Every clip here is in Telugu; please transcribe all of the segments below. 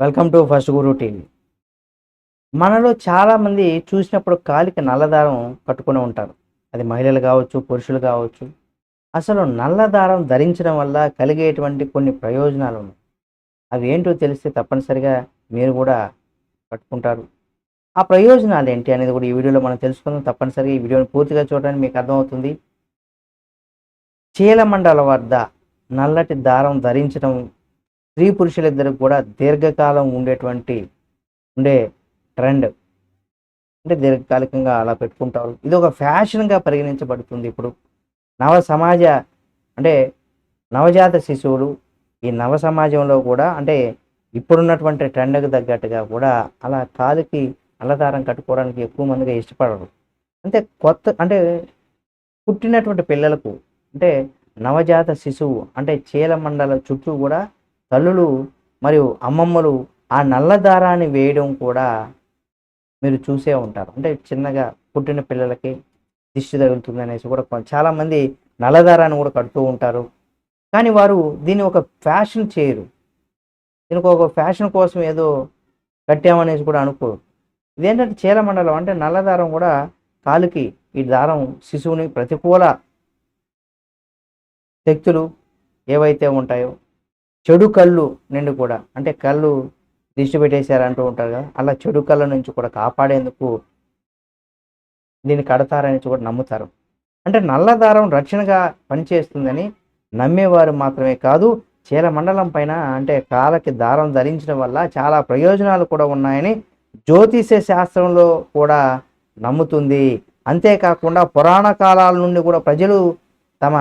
Welcome to first Guru TV. మనలో చాలామంది చూసినప్పుడు కాలికి నల్లదారం కట్టుకుని ఉంటారు. అది మహిళలు కావచ్చు పురుషులు కావచ్చు. అసలు నల్లదారం ధరించడం వల్ల కలిగేటువంటి కొన్ని ప్రయోజనాలు ఉన్నాయి. అవి ఏంటో తెలిస్తే తప్పనిసరిగా మీరు కూడా కట్టుకుంటారు. ఆ ప్రయోజనాలు ఏంటి అనేది కూడా ఈ వీడియోలో మనం తెలుసుకుందాం. తప్పనిసరిగా ఈ వీడియోని పూర్తిగా చూడడానికి మీకు అర్థమవుతుంది. చీలమండల వద్ద నల్లటి దారం ధరించడం స్త్రీ పురుషులిద్దరికి కూడా దీర్ఘకాలం ఉండేటువంటి ఉండే ట్రెండ్. అంటే దీర్ఘకాలికంగా అలా పెట్టుకుంటారు ఇది ఒక ఫ్యాషన్గా పరిగణించబడుతుంది ఇప్పుడు. నవ సమాజ అంటే నవజాత శిశువులు ఈ నవ సమాజంలో కూడా అంటే ఇప్పుడున్నటువంటి ట్రెండ్కి తగ్గట్టుగా కూడా అలా కాలుకి అల్లదారం కట్టుకోవడానికి ఎక్కువ మందిగా ఇష్టపడరు. అంటే కొత్త అంటే పుట్టినటువంటి పిల్లలకు అంటే నవజాత శిశువు అంటే చీల మండల చుట్టూ కూడా తల్లులు మరియు అమ్మమ్మలు ఆ నల్ల దారాన్ని వేయడం కూడా మీరు చూసే ఉంటారు. అంటే చిన్నగా పుట్టిన పిల్లలకి దిష్టి తగులుతుంది అనేసి కూడా చాలామంది నల్లదారాన్ని కూడా కడుతూ ఉంటారు. కానీ వారు దీన్ని ఒక ఫ్యాషన్ చేయరు. దీనికి ఒక ఫ్యాషన్ కోసం ఏదో కట్టామనేసి కూడా అనుకోరు. ఇదేంటంటే చీలమండలం అంటే నల్లదారం కూడా కాలుకి ఈ దారం శిశువుని ప్రతికూల శక్తులు ఏవైతే ఉంటాయో చెడు కళ్ళు నుండి కూడా అంటే కళ్ళు దిష్టి పెట్టేశారు అంటూ ఉంటారు కదా అలా చెడు కళ్ళ నుంచి కూడా కాపాడేందుకు దీన్ని కడతారని కూడా నమ్ముతారు. అంటే నల్లదారం రక్షణగా పనిచేస్తుందని నమ్మేవారు మాత్రమే కాదు చీల మండలం పైన అంటే కాలకి దారం ధరించడం వల్ల చాలా ప్రయోజనాలు కూడా ఉన్నాయని జ్యోతిష శాస్త్రంలో కూడా నమ్ముతుంది. అంతేకాకుండా పురాణ కాలాల నుండి కూడా ప్రజలు తమ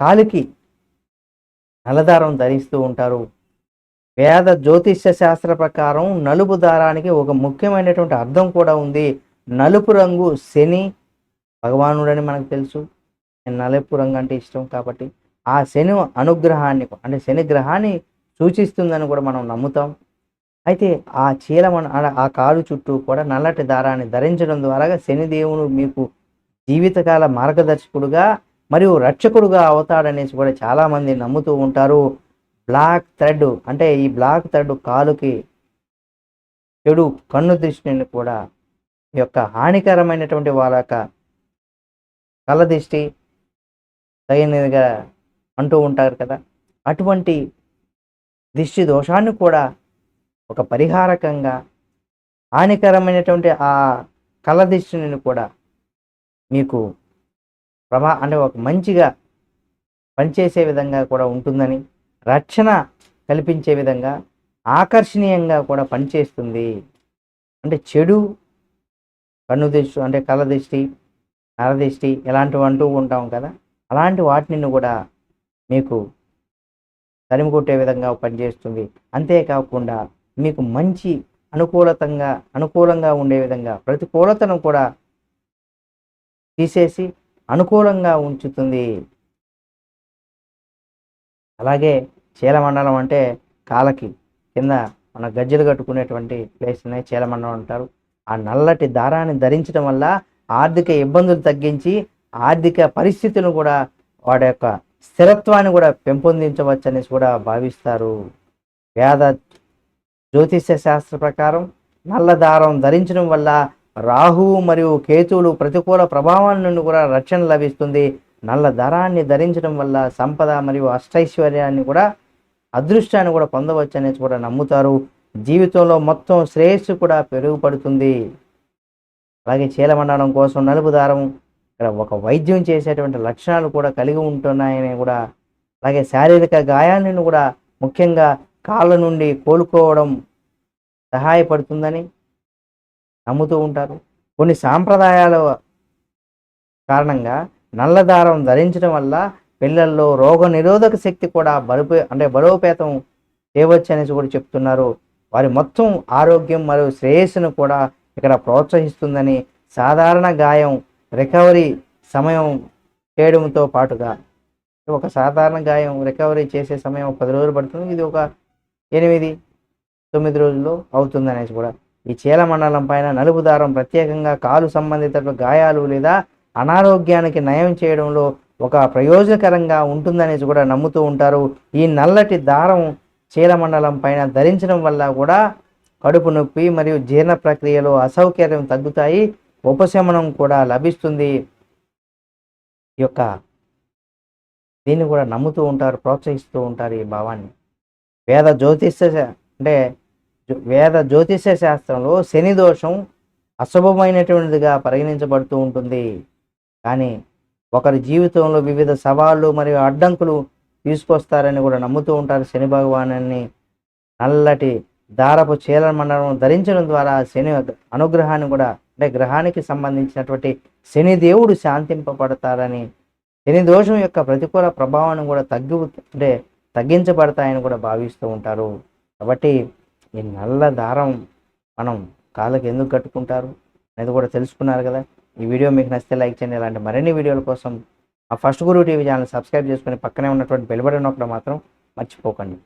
కాలికి నల్లదారం ధరిస్తూ ఉంటారు. వేద జ్యోతిష్య శాస్త్ర ప్రకారం నలుపు దారానికి ఒక ముఖ్యమైనటువంటి అర్థం కూడా ఉంది. నలుపు రంగు శని భగవానుడని మనకు తెలుసు. నలుపు రంగు అంటే ఇష్టం కాబట్టి ఆ శని అనుగ్రహాన్ని అంటే శని గ్రహాన్ని సూచిస్తుందని కూడా మనం నమ్ముతాం. అయితే ఆ చీలమన ఆ- ఆ కాలు చుట్టూ కూడా నల్లటి దారాన్ని ధరించడం ద్వారా శనిదేవుడు మీకు జీవితకాల మార్గదర్శకుడుగా మరియు రక్షకుడుగా అవుతాడనేసి కూడా చాలామంది నమ్ముతూ ఉంటారు. బ్లాక్ థ్రెడ్ అంటే ఈ బ్లాక్ థ్రెడ్ కాలుకి చెడు కన్ను దృష్టిని కూడా ఈ యొక్క హానికరమైనటువంటి వాళ్ళ యొక్క కళ్ళ దిష్టి తగినదిగా అంటూ ఉంటారు కదా. అటువంటి దిష్టి దోషాన్ని కూడా ఒక పరిహారకంగా హానికరమైనటువంటి ఆ కళ్ళ దిష్టిని కూడా మీకు ప్రభా అంటే ఒక మంచిగా పనిచేసే విధంగా కూడా ఉంటుందని రక్షణ కల్పించే విధంగా ఆకర్షణీయంగా కూడా పనిచేస్తుంది. అంటే చెడు కన్ను దిష్టి అంటే కళ్ళ దృష్టి నరదృష్టి ఇలాంటివి అంటూ ఉంటాం కదా అలాంటి వాటిని కూడా మీకు తరిమి కొట్టే విధంగా పనిచేస్తుంది. అంతేకాకుండా మీకు మంచి అనుకూలతంగా అనుకూలంగా ఉండే విధంగా ప్రతికూలతను కూడా తీసేసి అనుకూలంగా ఉంచుతుంది. అలాగే చీలమండలం అంటే కాలకి కింద మన గజ్జలు కట్టుకునేటువంటి ప్లేస్ని చీలమండలం అంటారు. ఆ నల్లటి దారాన్ని ధరించడం వల్ల ఆర్థిక ఇబ్బందులు తగ్గించి ఆర్థిక పరిస్థితులను కూడా వాడి యొక్క స్థిరత్వాన్ని కూడా పెంపొందించవచ్చు అనేసి కూడా భావిస్తారు. వేద జ్యోతిష్య శాస్త్ర ప్రకారం నల్ల దారం ధరించడం వల్ల రాహువు మరియు కేతువులు ప్రతికూల ప్రభావాల నుండి కూడా రక్షణ లభిస్తుంది. నల్ల దారాన్ని ధరించడం వల్ల సంపద మరియు అష్టైశ్వర్యాన్ని కూడా అదృష్టాన్ని కూడా పొందవచ్చు అనేసి కూడా నమ్ముతారు. జీవితంలో మొత్తం శ్రేయస్సు కూడా పెరుగుపడుతుంది. అలాగే చీలమండలం కోసం నలుపు దారం ఇక్కడ ఒక వైద్యం చేసేటువంటి లక్షణాలు కూడా కలిగి ఉంటున్నాయని కూడా అలాగే శారీరక గాయాలను కూడా ముఖ్యంగా కాళ్ళ నుండి కోలుకోవడం సహాయపడుతుందని నమ్ముతూ ఉంటారు. కొన్ని సాంప్రదాయాల కారణంగా నల్లదారం ధరించడం వల్ల పిల్లల్లో రోగ నిరోధక శక్తి కూడా బలుపే అంటే బలోపేతం చేయవచ్చు అనేసి కూడా చెప్తున్నారు. వారి మొత్తం ఆరోగ్యం మరియు శ్రేయస్సును కూడా ఇక్కడ ప్రోత్సహిస్తుందని సాధారణ గాయం రికవరీ సమయం చేయడంతో పాటుగా ఒక సాధారణ గాయం రికవరీ చేసే సమయం పది రోజులు పడుతుంది. ఇది ఒక ఎనిమిది తొమ్మిది రోజుల్లో అవుతుంది అనేసి కూడా ఈ చీల మండలం పైన నలుపు దారం ప్రత్యేకంగా కాలు సంబంధిత గాయాలు లేదా అనారోగ్యానికి నయం చేయడంలో ఒక ప్రయోజనకరంగా ఉంటుందనేసి కూడా నమ్ముతూ ఉంటారు. ఈ నల్లటి దారం చీలమండలం పైన ధరించడం వల్ల కూడా కడుపు నొప్పి మరియు జీర్ణ ప్రక్రియలో అసౌకర్యం తగ్గుతాయి. ఉపశమనం కూడా లభిస్తుంది. ఈ యొక్క దీన్ని కూడా నమ్ముతూ ఉంటారు ప్రోత్సహిస్తూ ఉంటారు ఈ భావాన్ని. వేద జ్యోతిష్య అంటే వేద జ్యోతిష్య శాస్త్రంలో శని దోషం అశుభమైనటువంటిదిగా పరిగణించబడుతూ ఉంటుంది. కానీ ఒకరి జీవితంలో వివిధ సవాళ్ళు మరియు అడ్డంకులు తీసుకొస్తారని కూడా నమ్ముతూ ఉంటారు శని భగవానాన్ని నల్లటి దారపు చీల మండలం ధరించడం ద్వారా శని అనుగ్రహాన్ని కూడా అంటే గ్రహానికి సంబంధించినటువంటి శని దేవుడు శాంతింపబడతారని శని దోషం యొక్క ప్రతికూల ప్రభావాన్ని కూడా తగ్గి అంటే తగ్గించబడతాయని కూడా భావిస్తూ ఉంటారు. కాబట్టి ఈ నల్ల దారం మనం కాళ్ళకి ఎందుకు కట్టుకుంటారు అనేది కూడా తెలుసుకున్నారు కదా. ఈ వీడియో మీకు నచ్చితే లైక్ చేయండి. ఇలాంటి మరిన్ని వీడియోల కోసం ఆ first Guru TV channel subscribe చేసుకుని పక్కనే ఉన్నటువంటి బెల్ బటన్ మాత్రం మర్చిపోకండి.